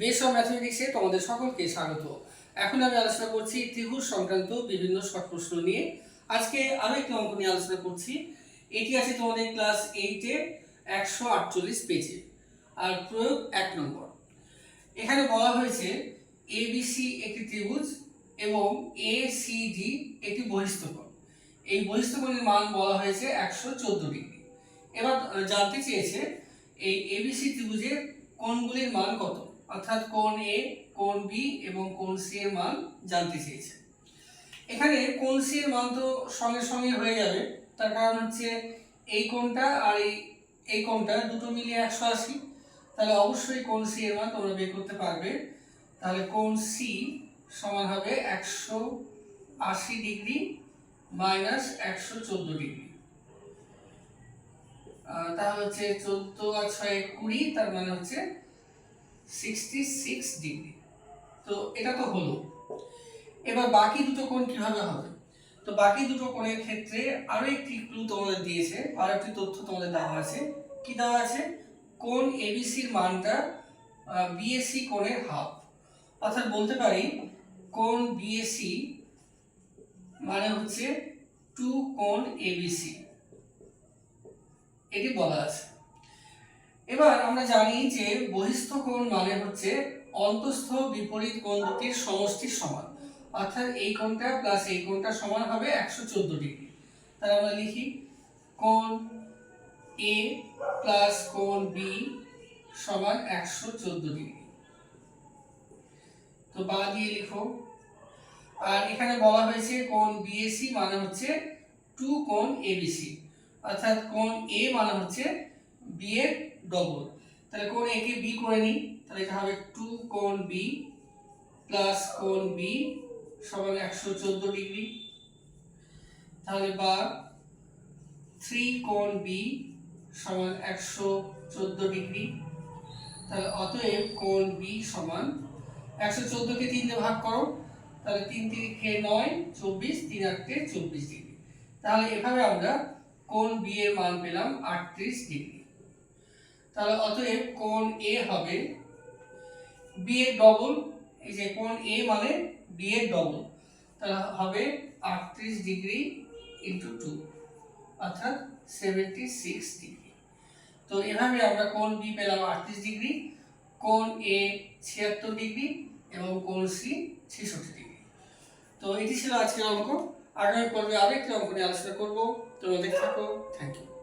Base of ম্যাথমেটিক্সে তোমাদের সকলকে স্বাগত। এখন আমি আলোচনা করছি ত্রিভুজ সংক্রান্ত বিভিন্ন শর্ট প্রশ্ন নিয়ে। আজকে আরও একটি অঙ্ক নিয়ে আলোচনা করছি। এটি আছে তোমাদের ক্লাস এইটে একশো আটচল্লিশ পেজে আর প্রয়োগ এক নম্বর। এখানে বলা হয়েছে এবিসি একটি ত্রিভুজ এবং এ সি ডি একটি বহিস্থকোণ এই বহিস্থকোণের মান বলা হয়েছে একশো চোদ্দ ডিগ্রি। এবার জানতে চেয়েছে এই এবিসি ত্রিভুজের কোণগুলির মান কত? অর্থাৎ কোণ এ কোণ বি এবং কোণ সি এর মান জানতে চেয়েছে। এখানে কোণ সি এর মান তো সঙ্গে সঙ্গে হয়ে যাবে। তার কারণ হচ্ছে এই কোণটা আর এই এই কোণটা দুটো মিলিয়ে একশো আশি। তাহলে অবশ্যই কোণ সি এর মান তোমরা বের করতে পারবে। তাহলে কোণ সি সমান হবে একশো আশি ডিগ্রি মাইনাস একশো চোদ্দ ডিগ্রি। তাহলে হচ্ছে চোদ্দ আর ছয় কুড়ি, তার মানে হচ্ছে সিক্সটি সিক্স ডিগ্রি তো এটা তো হলো। এবার বাকি দুটো কোণ কীভাবে হবে? তো বাকি দুটো কোণের ক্ষেত্রে আরও একটি ক্লু তোমাদের দিয়েছে, আর একটি তথ্য তোমাদের দেওয়া আছে। কি দেওয়া আছে? কোণ এবিসির মানটা বিএসসি কোণের হাফ অর্থাৎ বলতে পারি, কোণ বিএসসি মানে হচ্ছে টু কোণ এবিসি এটি বলা আছে। এবার আমরা জানি যে বহিস্থ কোণ মানে হচ্ছে অন্তস্থ বিপরীত কোণ দুটির সমষ্টির সমান। অর্থাৎ এই কোণটা প্লাস এই কোণটা সমান হবে একশো চোদ্দ ডিগ্রি। তাহলে আমরা লিখি কোণ এ প্লাস কোণ বি সমান একশো চোদ্দ ডিগ্রি। তো বা দিয়ে লিখো। আর এখানে বলা হয়েছে কোণ বিএসি মানে হচ্ছে টু কোণ এবিসি অর্থাৎ কোণ এ মানে হচ্ছে বি এর ডবল তাহলে কোন এ কে বি করে নিই, তাহলে এটা হবে টু কোণ বি প্লাস কোণ বি সমান একশো চোদ্দ ডিগ্রি। তাহলে বা থ্রি কোণ বি সমান একশো চোদ্দ ডিগ্রি। তাহলে অতএব কোণ বি সমান একশো চোদ্দোকে তিন দিয়ে ভাগ করো, তাহলে তিন তিরিখে নয়, চব্বিশ, তিন আটকে চব্বিশ ডিগ্রি। তাহলে এভাবে আমরা কোণ বি এর মান পেলাম আটত্রিশ ডিগ্রি। তাহলে অতএব কোণ এ হবে বি এর ডবল এই যে কোণ এ মানে বি এর ডবল তাহলে হবে আটত্রিশ ডিগ্রি ইন্টু টু অর্থাৎ সেভেন্টি সিক্স ডিগ্রি। তো এভাবে আমরা কোণ বি পেলাম আটত্রিশ ডিগ্রি, কোণ এ ছিয়াত্তর ডিগ্রি এবং কোণ সি ছেষট্টি ডিগ্রি। তো এটি ছিল আজকের অঙ্ক। আগামী পর্বে আরেকটি অঙ্ক নিয়ে আলোচনা করব। তোমাদের থাকো। Thank you